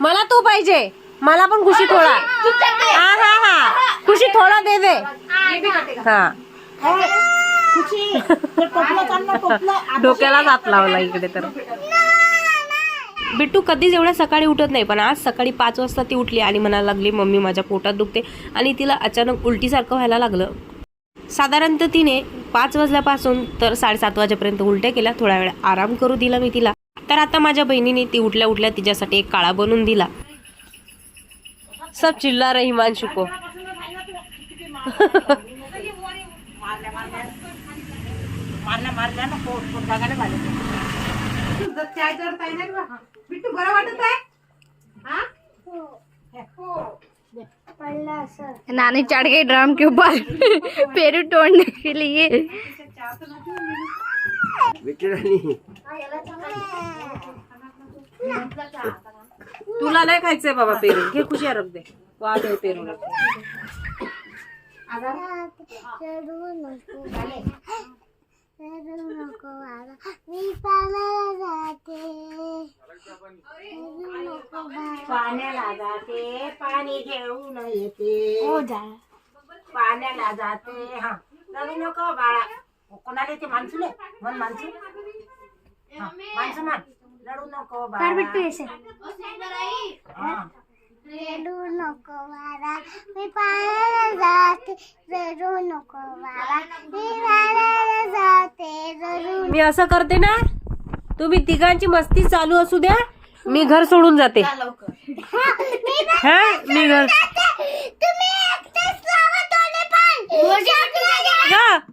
मला तू पाहिजे. मला पण खुशी थोडा. हा हा हा. खुशी थोडा दे दे. हा खुशी. ते टोपलं चाललं टोपलं. डोक्याला हात लावला इकडे तर. बिट्टू कधीच एवढ्या सकाळी उठत नाही पण आज सकाळी पाच वाजता ती उठली आणि म्हणायला लागली मम्मी माझ्या पोटात दुखते. आणि तिला अचानक उलटीसारखं व्हायला लागलं. साधारणतः तिने पाच वाजल्यापासून तर साडेसात वाजेपर्यंत उलट्या केल्या. थोडा वेळ आराम करू दिला मी तिला. तर आता माझ्या बहिणीने ती उठल्या उठल्या तिच्यासाठी एक काळा बनवून दिला. सब चिल्ला रही हिमांशु को. मारल्या मारल्या ना पोट पोट बघायला पाहिजे बिट्टू बरं वाटत आहे हा? नानी चढ़ गई ड्रम के ऊपर। पेरू तोड़ने के लिए। तुला नाही खायचंय बाबा पेरू. घे खुशी रख दे. वाद आहे पेरू. पाण्याला जाते पाणी घेऊन येते. पाण्याला जाते हा. नको बाळा. कोणाला येते माणसूले मन हा, मान रडू नको बाळा. हा. रडू नको बाळा. मी जाते. रडू नको बाळा. मी जाते. रडू मी असं करते ना तुम्ही तिघांची मस्ती चालू असू द्या मी घर सोडून जाते. हा मी घर तुम्ही एकटेच लावा दोन्ही पण. जा. हो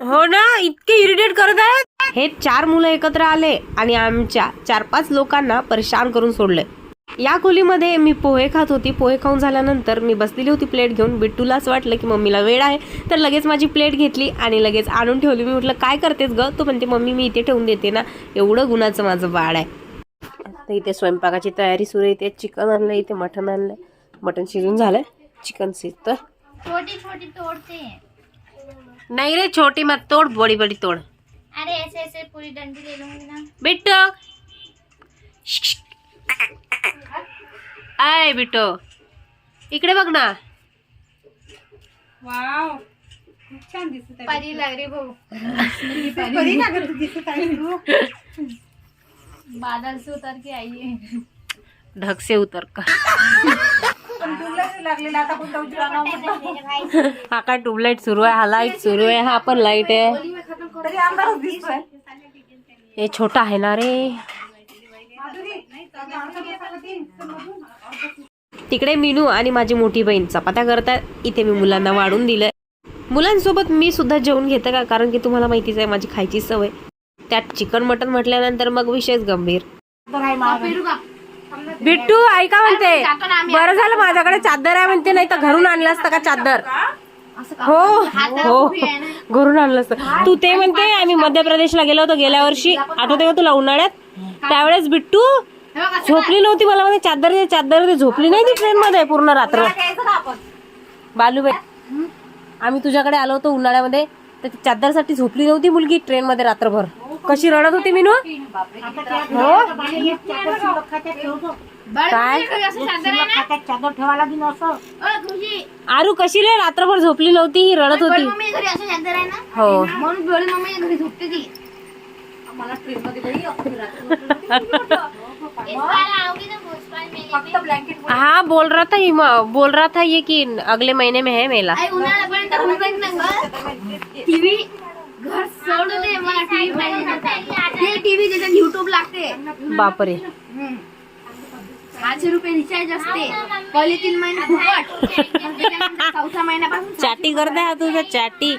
हो ना इतके इरिटेट करत आहेत? हे चार मुलं एकत्र आले आणि आमच्या चार पाच लोकांना परेशान करून सोडले. या खोलीमध्ये मी पोहे खात होती. पोहे खाऊन झाल्यानंतर मी बसलेली होती प्लेट घेऊन. बिट्टूला असं वाटलं की मम्मीला वेळ आहे. तर लगेच माझी प्लेट घेतली आणि लगेच आणून ठेवली. मी म्हटलं काय करतेस ग? तो म्हणते मम्मी मी इथे ठेवून देते ना. एवढं गुणाचं माझं बाळ आहे. आता इथे स्वयंपाकाची तयारी सुरू आहे. इथे चिकन आणलं इथे मटण आणलं मटण शिजून झालंय. चिकन शिजतं. छोटी छोटी तोड़ते. नहीं रे छोटी मत तोड़ बड़ी बड़ी तोड़। अरे ऐसे ऐसे पूरी डंडी ले लूँगी ना। बिट्टो। आय बिट्टो। इकडे बघ ना। परी लग रही भाऊ. बादल से उतर के आई है. ढग से उतर का। लागलेला आता कोणता उजळा नाव म्हटलं. हा काय ट्यूबलाईट सुरू आहे हा लाइट सुरू आहे हा पण लाइट आहे. तरी अंधारच दिसतोय. हे छोटा आहे ना रे. तिकडे मीनू आणि माझी मोठी बहीण चपात्या करतात. इथे मी मुलांना वाढून दिलंय. मुलांसोबत मी सुद्धा जेवण घेते का? कारण की तुम्हाला माहितीच आहे माझी खायची सवय. त्यात चिकन मटन म्हटल्यानंतर मग विषयच गंभीर. बिट्टू ऐका म्हणते. बरं झालं माझ्याकडे चादर आहे म्हणते नाही तर घरून आणलं असतं का चादर? हो. हो. घरून आणलं असतं. तू ते म्हणते आम्ही मध्य प्रदेशला गेलो होतो गेल्या वर्षी. आठवते का तुला उन्हाळ्यात? त्यावेळेस बिट्टू झोपली नव्हती मला म्हणजे चादर दे, चादर दे. झोपली नाही ती ट्रेन मध्ये पूर्ण रात्र. बालूबाई आम्ही तुझ्याकडे आलो होतो उन्हाळ्यामध्ये. तर चादरसाठी झोपली नव्हती मुलगी ट्रेन मध्ये रात्रभर. कशी रडत होती मिनू? हो? काय? चादर ठेवा लागेल असं आरू कशी रे? रात्रभर झोपली नव्हती ही रडत होती. हो. म्हणून हाँ बोल रहा था बोल रहा था ये कि अगले महीने में है मेला? आई घर सोडू दे मला टीव्ही पाहिजे. ते टीव्ही त्याच्यात युट्यूब लागते. बापरे. सहाशे रुपये रिचार्ज असते. पहिले तीन महिने फुकट चौथ्या महिन्यापासून चाटी करते हा तुझं चाटी.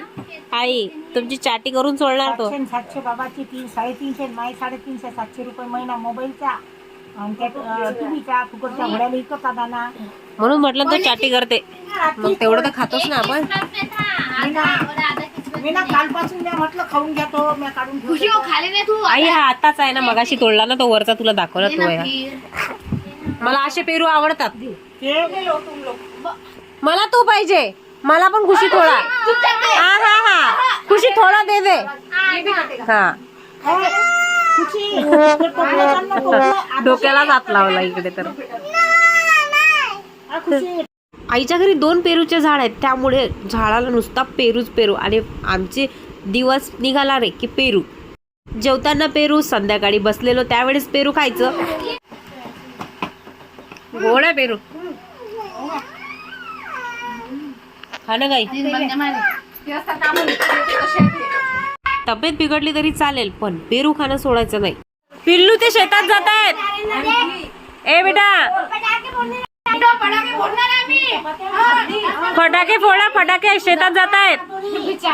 आई तुमची चाटी करून सोडणार तो. सातशे बाबाची तीन साडेतीनशे माई साडेतीनशे सातशे रुपये महिना मोबाईलचा आणि त्यात अं, टीव्हीचा फुकटच्या घोड्याला इकत दाना म्हणून म्हटलं तो चाटी करते. मग तेवढं तर खातोच ना आपण. मी ना कालपासून मी म्हटलं खाऊन घ्या तो मी काढून ठेवतो. खुशी हो खाली नाही तू आई हा आताच आहे ना मगाशी तोडला ना तो वरचा तुला दाखवला तो आहे. मला असे पेरू आवडतात. ते तुम लोक. मला तू पाहिजे. मला पण खुशी थोडा. हा हा हा खुशी थोडा दे दे. हा हो. डोक्याला हात लावला इकडे तर. आईच्या घरी दोन पेरूचे झाड आहेत. त्यामुळे झाडाला नुसता पेरूच पेरू आणि आमचे दिवस निघाला रे की पेरू. जेवताना पेरू संध्याकाळी बसलेलो त्यावेळेस पेरू खायचं. गोड आहे पेरू. खा ना काही तब्येत बिघडली तरी चालेल पण पेरू खाणं सोडायचं नाही. पिल्लू ते शेतात जात आहेत ए बेटा. फटाके फोडा फटाके शेतात जात आहेत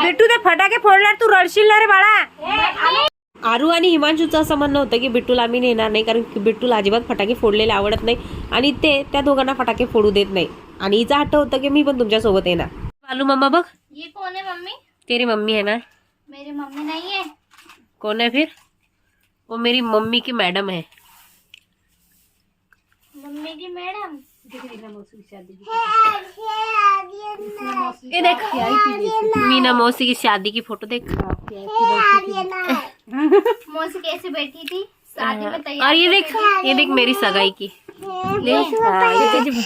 बिट्टू ते फटाके फोडल्यावर तू रडशील ना रे बाळा. आरू आणि हिमांशूचं असं म्हणणं होतं की बिट्टूला आम्ही नेणार नाही कारण की बिट्टूला अजिबात फटाके फोडलेले आवडत नाही आणि ते त्या दोघांना फटाके फोडू देत नाही. आणि हिचं हट्ट होतं की मी पण तुमच्यासोबत येणार. बालू मम्मा बघ. ये कौन है मम्मी? तेरी मम्मी है ना? मेरी मम्मी नहीं है कौन है फिर? वो मेरी मम्मी की मैडम है मम्मी की मैडम? ये देख मीना मौसी की शादी की फ़ोटो देख। मौसी कैसे बैठी थी? शादी में तैयार और ये देख ये देख मेरी सगाई की। ले। हाँ, तेरी-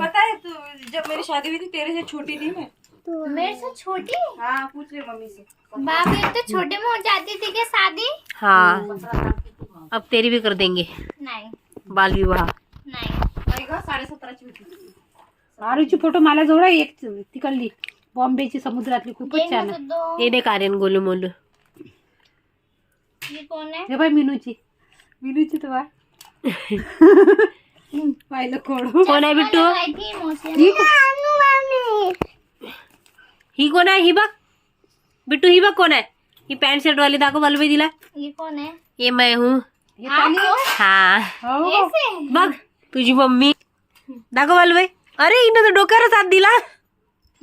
पता है तू जब मेरी शादी हुई थी तेरे से छोटी थी मैं। तो मेरे से छोटी? हाँ पूछ ले मम्मी से। बाप रे तो छोटे में हो जाती थी क्या शादी? हाँ। अब तेरी भी कर देंगे। नहीं। बाल विवाह। नहीं. साडे सतराची होती. आरूची फोटो मला जवळ आहे एक तिकडली बॉम्बेची समुद्रातली खूपच ये छान आहे. दो ये देख आर्यन गोलू मोलू. ये कौन है हे बाय मिनूची. मिनूची तर बाय पाहिलं कोण? कौन है बिट्टू? मौसी। ही कोण आहे? ही बघ. बिट्टू ही बघ कोण आहे. ही पॅन्ट शर्ट वाली दाखव बालू बाई दिला ये कौन है ये मैं हूँ. हो? हाँ. हो. बघ. तुझी मम्मी. दाखव बालू बाई. अरे हिनं तर डोक्यावरच हात दिला.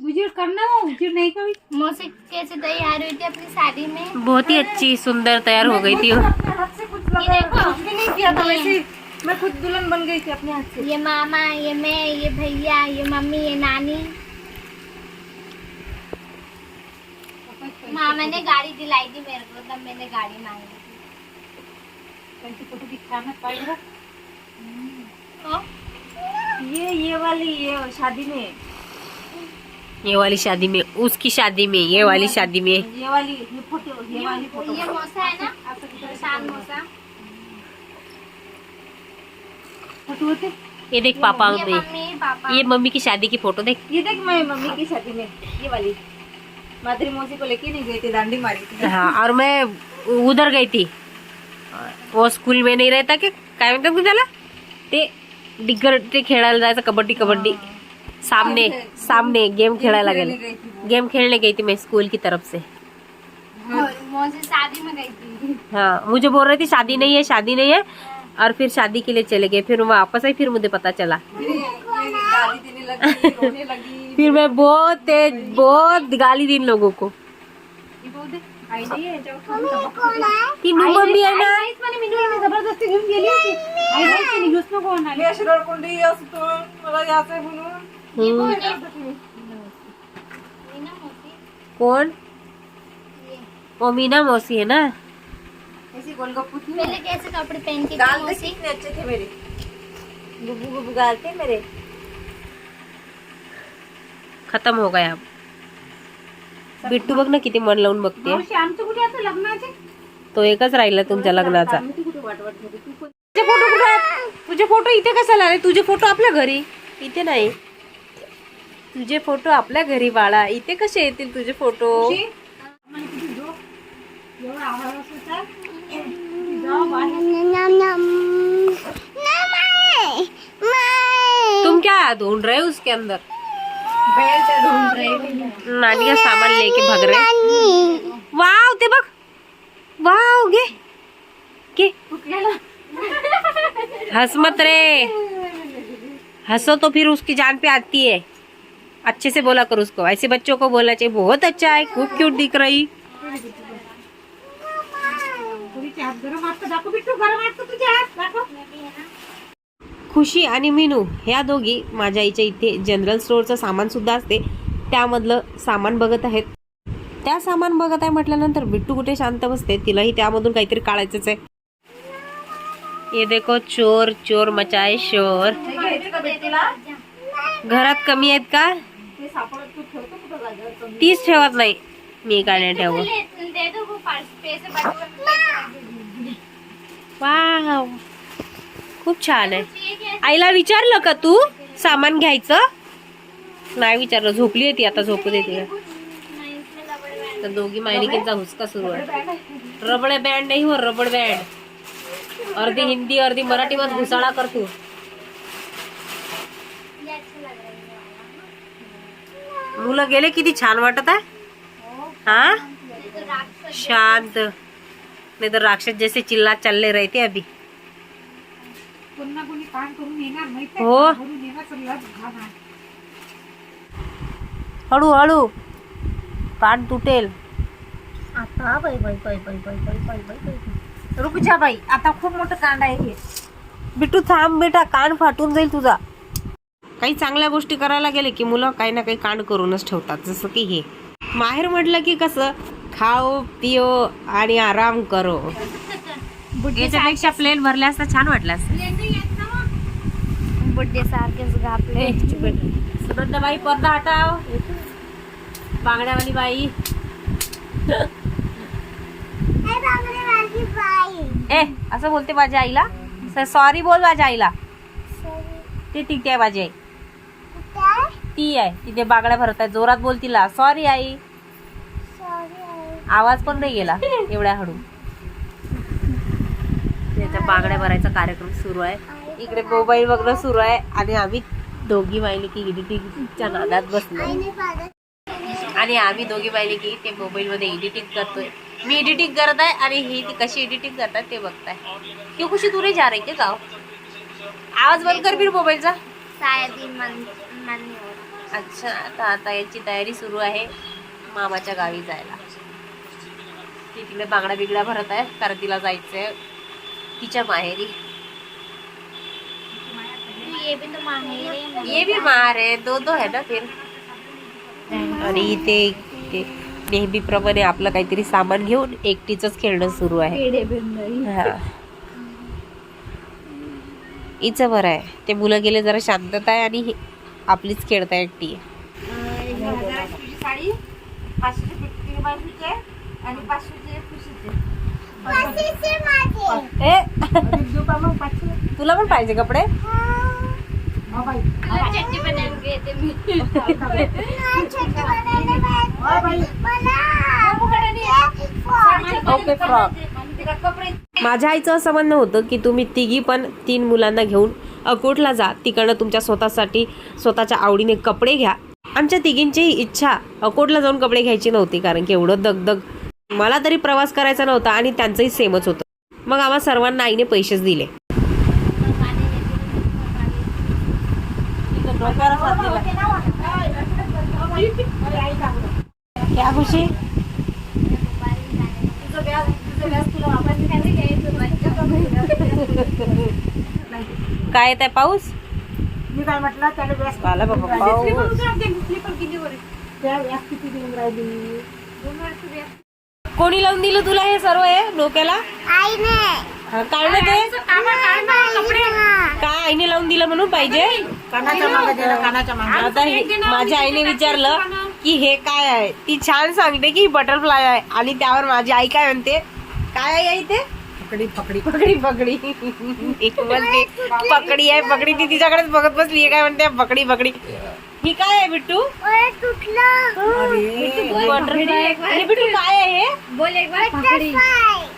उजीड कर ना मग उजीड नाही का मौसी कैसे तैयार हुई थी अपनी शादी में. बहुत ही अच्छी सुंदर तैयार हो गई थी वो. ये देखो. नहीं किया था वैसे मैं खुद दुल्हन बन गई थी अपने हाथ से. ये मामा ये मैं ये भैया ये मम्मी ये नानी. मामा ने गाड़ी दिलाई थी मेरे को तब मैंने गाड़ी मांगी थी. त्यांची फ़ोटो दिखाना पाहिजे ओ, ये ये वाली ये शादी में। ये वाली शादी में उसकी शादी में ये वाली शादी में। ये वाली ये फ़ोटो ये वाली फ़ोटो। ये मौसा है ना? प्रशांत मौसा। फ़ोटो होते? ये देख पापा ये में। Mummy papa. ये मम्मी की शादी की फ़ोटो देख। ये देख मैं मम्मी की शादी में ये वाली। माधुरी मौसी को लेके नहीं गई थी दांडी मारी थी। हाँ और मैं उधर गई थी। वो स्कूल में नहीं रहता की काय म्हणतात तू त्याला ते डिग्गर ते खेळायला जायचं कबड्डी कबड्डी. सामने सामने गेम खेळायला गेले गेम खेलने गई थी मैं स्कूल की तरफ़ से शादी में गई थी हाँ मुझे बोल रही थी शादी नहीं है शादी नहीं है. और फिर शादी के लिए चले गए फिर वापस आई फिर मुझे पता चला. ये गाली देने लगी रोने लगी. फिर मैं बहुत तेज बहुत गाली दी इन लोगों को. ये बोल दे है जब ती नू? मम्मी आहे ना ज़बरदस्ती घेऊन गेली मला यायचंय म्हणून. ये हम्म, कौन है मीना मौसी कौन वो मीना मौसी है ना? ऐसी गोलगप्पू थी? पहले कैसे कपड़े पहन के गाल देख कितने अच्छे थे मेरे। गुब्बू गुब्बू गाल थे मेरे। खत्म हो गया अब। बिट्टू बघ ना किती मन लावून बघते. मावशी आमचं कुठे आता लग्नाचे? तो एकच राहिला तुमच्या लग्नाचा. ती कुठे वाटवट मध्ये तू पण तुझे फ़ोटो कुठे तुझे फ़ोटो इथे कशाला आले? तुझे फ़ोटो आपल्या घरी. इथे नाही. तुझे फ़ोटो आपल्या घरी बाळा. इथे कसे येतील तुझे फ़ोटो? तुम क्या ढूंढ रहे हो उसके अंदर? नानी का सामान लेके भाग रहे? वाव ते बघ. वाव घे घे हंस मत रे। हंसो तो फिर उसकी जान पे आती है। अच्छे से बोला करो उसको। ऐसे बच्चों को बोलना चाहिए। बहुत अच्छा है। खूब क्यूट दिख रही। खुशी आणि मीनू ह्या दोघी माझ्या आईच्या इथे जनरल स्टोअरचं सामान सुद्धा असते. त्यामधलं सामान बघत आहेत. त्या सामान बघत आहे म्हटल्यानंतर बिट्टू कुठे शांत बसते? तिलाही त्यामधून काहीतरी काढायचंच आहे. ये देखो चोर चोर मचाए शोर। घरात कमी आहेत का? तीच ठेवत नाही. मी काय नाही ठेव. वा खूप छान आहे. आईला विचारलं का तू सामान घ्यायचं? नाही विचारलं. झोपली होती आता झोपू देते. तर दोघी मायलिकेचा हुसका सुरू आहे. रबड बँड नाही हो रबड बँड. अर्धी हिंदी अर्धी मराठी मध्ये घुसाळा करतो मुलं गेले किती छान वाटत आहे? हा? शांत. नाही तर राक्षस जैसे चिल्ला चालले रहते अभी. हो करून येणार तर लस घालणार. हळू हळू कान तुटेल. आता बाई बाई बाई बाई बाई बाई बाई बाई बाई. रुक जा बाई आता खूप मोठं कांड आहे हे. बिट्टू थांब बेटा कान फाटून जाईल तुझा. काही चांगल्या गोष्टी करायला गेले की मुलं काही ना काही कांड करूनच ठेवतात जसं की हे. माहेर म्हटलं की कसं खाओ पिओ आणि आराम करो. याच्यापेक्षा प्लेन भरल्या असता छान वाटलं असतं. बड्डे सारखेच गापले सुनंदाबाई पडदा हटाव. बांगड्यावाली बाई. बाई ए असं बोलते माझ्या आईला. सॉरी बोल माझ्या आईला. ते तिथे आहे माझी आई. ती आहे. तिथे बागड्या भरत आहे जोरात बोल तिला. Sorry I. सॉरी आवाज पण नाही गेला. एवढ्या हळू त्याच्या बागड्या भरायचा कार्यक्रम सुरू आहे. इकडे मोबाईल बघणं सुरू आहे. आणि आम्ही दोघी माहिली की एडिटिंगच्या नादात बसलो आणि आम्ही दोघी पाहिले की ते मोबाईल मध्ये एडिटिंग करतोय. मी एडिटिंग करत आहे आणि ही ती कशी एडिटिंग करतात ते बघताय. क्यों खुशी तू नाही जा रही क्या गाव? आवाज बंद कर फिर मोबाईलचा ही मन मन नहीं हो रहा. अच्छा तर आता याची तयारी सुरू आहे मामाच्या गावी जायला. ती तिकडे बांगड्या बिगड्या भरत आहे कारण तिला जायचंय तिच्या माहेरी. ये भी तो माहेर ये भी मार आहे दो दो है ना फिर? आणि इथे ते नेहमीप्रमाणे आपलं काहीतरी सामान घेऊन एकटीच खेळणं सुरू आहे. हा. हिचं बरं आहे. ते मुलं गेले जरा शांतता आहे आणि ही आपलीच खेळता एकटी तुला पण पाहिजे कपडे? ओके फ्रॉक माझ्या आईचं असं म्हणणं होतं की तुम्ही तिघी पण तीन मुलांना घेऊन अकोटला जा. तिकडनं तुमच्या स्वतःसाठी स्वतःच्या आवडीने कपडे घ्या. आमच्या तिघींचीही इच्छा अकोटला जाऊन कपडे घ्यायची नव्हती कारण की एवढं दगदग. मला तरी प्रवास करायचा नव्हता आणि त्यांचंही सेमच होतं. मग आम्हा सर्वांना आईने पैसेच दिले. क्या खुशी काय येत आहे पाऊस? मी काय म्हटलं त्याला व्यास आला बाबा पाऊस. त्या व्यास किती देऊन राहिली? कोणी लावून दिलं तुला हे सर्व आहे डोक्याला? आईने. काय ना ते काय आईने लावून दिलं म्हणून पाहिजे? कानाच्या मागे दिलं कानाच्या मागे. आता हे- माझ्या आईने विचारलं की हे काय आहे? ती छान सांगते की बटरफ्लाय आहे. आणि त्यावर माझी आई काय म्हणते? काय आहे आई ते पकडी पकडी. पकडी पकडी. एक पकडी आहे पकडी. ती तिच्याकडेच बघत बसली काय म्हणते? पकडी पकडी. ही काय आहे बिट्टू? बटरफ्लाय आणि बिट्टू काय आहे हे? बोल एक बार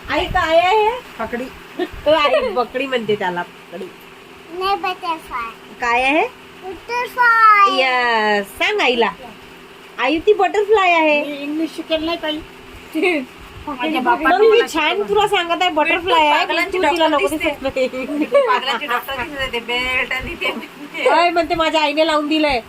आई काय आहे हे? पकडी. तो आई पकडी म्हणते त्याला पकडी नाही बटरफ्लाय. काय आहे? बटरफ्लाय. यस सांग आईला. आई ती बटरफ्लाय आहे. इंग्लिश शिकेल नाही काही मी छान तुला सांगत आहे बटरफ्लाय आहे. तू तिला नको म्हणते माझ्या आईने लावून दिलंय.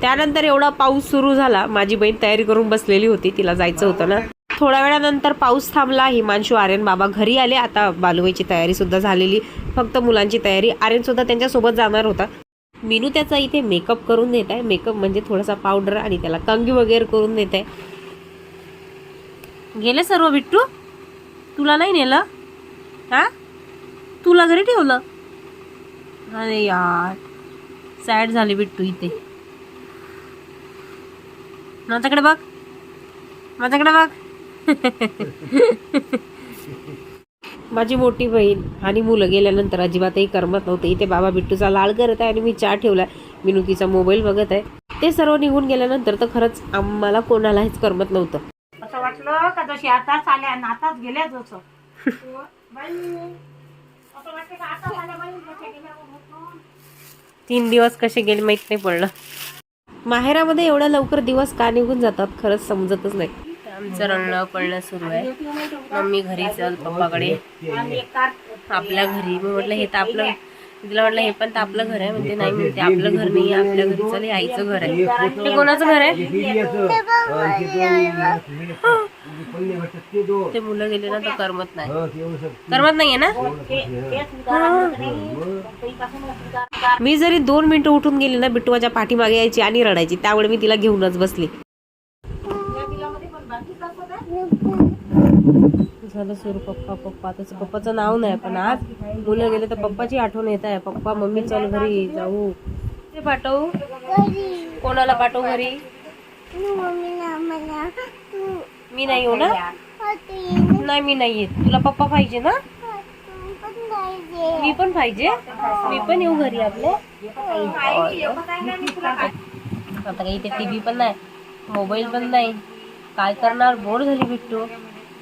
त्यानंतर एवढा पाऊस सुरू झाला. माझी बहीण तयारी करून बसलेली होती तिला जायचं होतं ना. थोड्या वेळानंतर पाऊस थांबला. हिमांशू आर्यन बाबा घरी आले. आता बालुवेची तयारी सुद्धा झालेली. फक्त मुलांची तयारी. आर्यन सुद्धा त्यांच्यासोबत जाणार होता. मीनू त्याचा इथे मेकअप करून देत आहे. मेकअप म्हणजे थोडासा पावडर आणि त्याला कंगी वगैरे करून देत आहे. गेले सर्व बिट्टू? तुला नाही नेलं? हा? तुला घरी ठेवलं? अरे यार. सॅड झाली बिट्टू इथे. माझ्याकडे बघ. माझ्याकडे बघ. माझी मोठी बहीण आणि मुलं गेल्यानंतर अजिबातही करमत नव्हते. इथे बाबा बिट्टूचा लाळ करत आहे आणि मी चहा ठेवलाय. मिनुकीचा मोबाईल बघत आहे. ते सर्व निघून गेल्यानंतर तर खरंच आम्हाला कोणालाच करमत नव्हतं. असं वाटलं का जशी आताच आल्या आताच गेल्या जसं. तीन दिवस कसे गेले माहीत नाही पडलं. माहेरामध्ये एवढ्या लवकर दिवस का निघून जातात खरंच समजतच नाही. आमचं रडणं पळणं सुरू आहे. मम्मी घरी चल पप्पाकडे. आपल्या घरी. मी म्हटलं हे तर आपलं तिला म्हटलं हे पण तर आपलं घर आहे. म्हणते नाही म्हणते आपलं घर नाही आपल्या घरी चल हे आईचं घर आहे. हे कोणाचं घर आहे? ते मुलं गेले ना तर करमत नाही. करमत नाहीये ना? मी जरी दोन मिनिटं उठून गेली ना बिट्टू माझ्या पाठीमागे यायची आणि रडायची. त्यामुळे मी तिला घेऊनच बसली. झालं सुरू पप्पा पप्पा. तसं पप्पाचं नाव नाही पण आज मुलं गेले तर पप्पाची आठवण येत आहे. पप्पा मम्मी चल घरी जाऊ. ते पाठवू. कोणाला पाठवू घरी? मी नाही येऊ ना? नाही मी नाही येत. तुला पप्पा पाहिजे ना? मी पण पाहिजे. मी पण येऊ घरी आपल्या आता काही इथे टीव्ही पण नाही मोबाईल पण नाही. काय करणार? बोर झाली बिट्टू.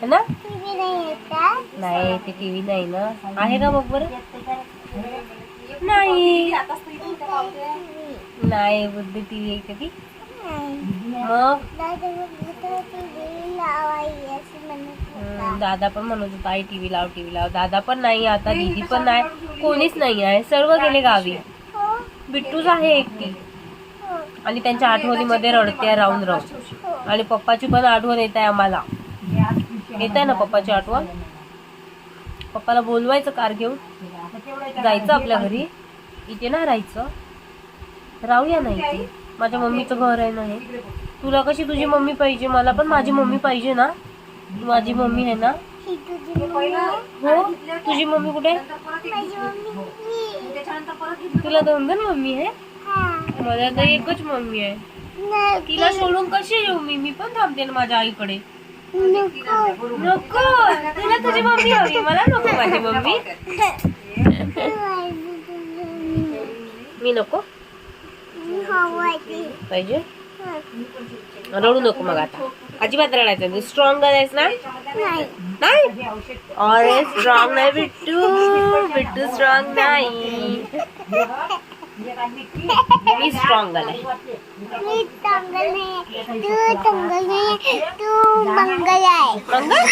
है ना? नाही येतात नाही ते टीव्ही नाही ना. आहे का बघ बरं? नाही. नाही बुद्धी टीव्ही आहे कधी मग? दादा पण म्हणत होता आई टीव्ही लाव टीव्ही लाव. दादा पण नाही आता दीदी पण नाही. कोणीच नाही आहे. सर्व गेले गावी. बिट्टूच आहे एकटी. आणि त्यांच्या आठवणीमध्ये रडते राहून राहून. आणि पप्पाची पण आठवण येत आहे आम्हाला. येत आहे ना पप्पाची आठवण? पप्पाला बोलवायचं कार घेऊन? जायचं आपल्या घरी? इथे ना राहायचं? राहूया ना इथे. माझ्या मम्मीचं घर आहे ना हे. तुला कशी तुझी मम्मी पाहिजे? मला पण माझी मम्मी पाहिजे ना? माझी मम्मी आहे ना? हो? तुझी मम्मी कुठे? आहे? तुला दोन दोन मम्मी आहे? मला तर एकच मम्मी आहे. तिला सोडून कशी येऊ मी? मी पण थांबते ना माझ्या आईकडे. नको. तुला तुझी मम्मी हवी. मला नको माझी मम्मी. मी नको? पाहिजे? रडू नको मग आता. अजिबात रडायचं स्ट्रॉंग आहेस ना? नाही. नाही अरे स्ट्रॉंग नाही बिट्टू. बिट्टू स्ट्रॉंग नाही. मी स्ट्रॉंग आहे मी चांगलं नाही. तू चांगलं नाही. तू मंगल आहे मंगल